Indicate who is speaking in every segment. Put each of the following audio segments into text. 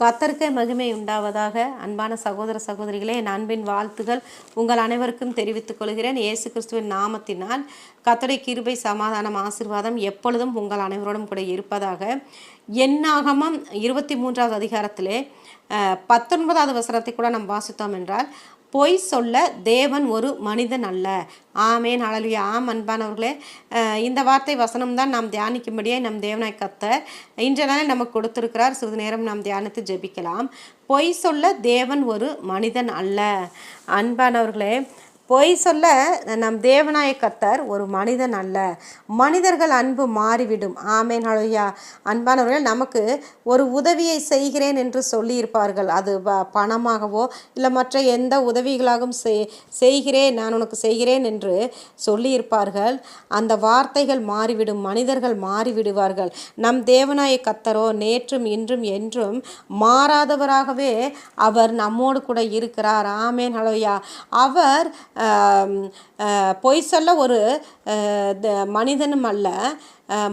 Speaker 1: கத்தருக்கே மகிமை உண்டாவதாக. அன்பான சகோதர சகோதரிகளே என் அன்பின் வாழ்த்துகள் உங்கள் அனைவருக்கும் தெரிவித்துக் கொள்கிறேன். இயேசு கிறிஸ்துவின் நாமத்தினால் கத்தடை கிருபை சமாதானம் ஆசிர்வாதம் எப்பொழுதும் உங்கள் அனைவரோடும் கூட இருப்பதாக. என்னாகமம் இருபத்தி மூன்றாவது அதிகாரத்திலே பத்தொன்பதாவது வசனத்தை கூட நாம் வாசித்தோம் என்றால் பொய் சொல்ல தேவன் ஒரு மனிதன் அல்ல. ஆமேன். அழலுயா ஆம் அன்பானவர்களே. இந்த வார்த்தை வசனம் தான் நாம் தியானிக்கும்படியே நம் தேவனாய் கத்த இன்றைய நாளில் நமக்கு கொடுத்துருக்கிறார். சிறிது நேரம் நாம் தியானித்து ஜெபிக்கலாம். பொய் சொல்ல தேவன் ஒரு மனிதன் அல்ல. அன்பானவர்களே பொய் சொல்ல நம் தேவநாய கத்தர் ஒரு மனிதன் அல்ல. மனிதர்கள் அன்பு மாறிவிடும். ஆமேன். அழையா அன்பானவர்கள் நமக்கு ஒரு உதவியை செய்கிறேன் என்று சொல்லியிருப்பார்கள். அது ப- பணமாகவோ இல்லை மற்ற எந்த உதவிகளாகவும் செய்கிறேன் நான் உனக்கு செய்கிறேன் என்று சொல்லியிருப்பார்கள். அந்த வார்த்தைகள் மாறிவிடும். மனிதர்கள் மாறிவிடுவார்கள். நம் தேவநாய கத்தரோ நேற்றும் இன்றும் என்றும் மாறாதவராகவே அவர் நம்மோடு கூட இருக்கிறார். ஆமேன். ஹலோயா அவர் பொய் சொல்ல ஒரு த- மனிதனும் அல்ல.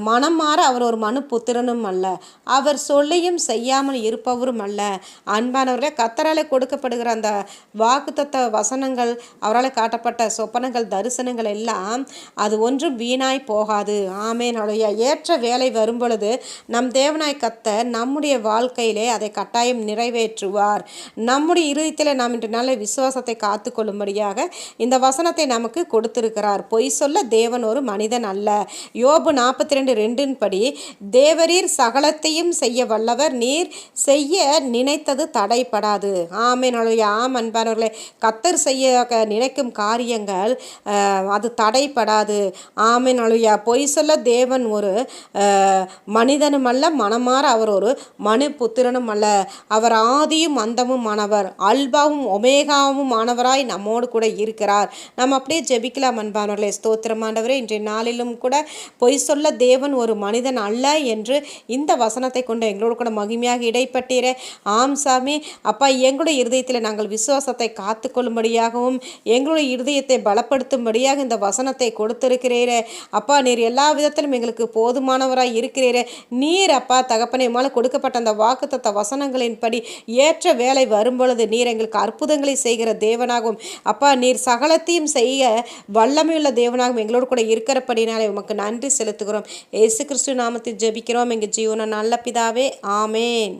Speaker 1: மனம் மாற அவர் ஒரு மனு புத்திரனும் அல்ல. அவர் சொல்லியும் செய்யாமல் இருப்பவரும் அல்ல. அன்பானவர்களே கத்தராலே கொடுக்கப்படுகிற அந்த வாக்குத்தத்த வசனங்கள் அவரால் காட்டப்பட்ட சொப்பனங்கள் தரிசனங்கள் எல்லாம் அது ஒன்றும் வீணாய் போகாது. ஆமேனுடைய ஏற்ற வேலை வரும் பொழுது நம் தேவனாய் கத்த நம்முடைய வாழ்க்கையிலே அதை கட்டாயம் நிறைவேற்றுவார். நம்முடைய இருதயத்தில் நாம் இன்று நல்ல விசுவாசத்தை காத்துக்கொள்ளும்படியாக இந்த வசனத்தை நமக்கு கொடுத்திருக்கிறார். பொய் சொல்ல தேவன் ஒரு மனிதன் அல்ல. யோபு நாற்பத்தி ரெண்டு ரெண்டின் படி தேவரீர் சகலத்தையும் செய்ய வல்லவர் நீர் செய்ய நினைத்தது தடைப்படாது ஆமேன் ஆம் அன்பானவர்களே கத்தர் செய்ய நினைக்கும் காரியங்கள் அது தடைப்படாது ஆமேன் அழுயா பொய் சொல்ல தேவன் ஒரு மனிதனும் அல்ல மனமாற அவர் ஒரு மனு புத்திரனும் அல்ல. அவர் ஆதியும் அந்தமும் ஆனவர் அல்பாவும் ஒமேகாவும் ஆனவராய் நம்மோடு கூட இருக்கிறார். நம்ம அப்படியே ஜெபிக்கலாம் அன்பானவர்களே ஸ்தோத்திரமானவரே இன்றைய நாளிலும் கூட பொய் சொல்ல தேவன் ஒரு மனிதன் அல்ல என்று இந்த வசனத்தை கொண்டு எங்களோடு கூட மகிமையாக இடைப்பட்டீரே. ஆம் சாமி. அப்பா எங்களுடைய இருதயத்தில் நாங்கள் விசுவாசத்தை காத்துக்கொள்ளும்படியாகவும் எங்களுடைய இருதயத்தை பலப்படுத்தும்படியாக இந்த வசனத்தை கொடுத்திருக்கிறீரே. அப்பா நீர் எல்லா விதத்திலும் எங்களுக்கு போதுமானவராக இருக்கிறீரே. நீர் அப்பா தகப்பனை மேலே கொடுக்கப்பட்ட அந்த வாக்குத்தத்த வசனங்களின்படி ஏற்ற வேலை வரும்பொழுது நீர் எங்களுக்கு அற்புதங்களை செய்கிற தேவனாகவும் அப்பா நீர் சகலத்தையும் செய்ய வல்லமையுள்ள தேவனாகவும் எங்களோடு கூட இருக்கிறபடினாலே உமக்கு நன்றி செலுத்துகிறோம். இயேசு கிறிஸ்து நாமத்தில் ஜெபிக்கிறோம். எங்கள் ஜீவன நல்ல பிதாவே ஆமேன்.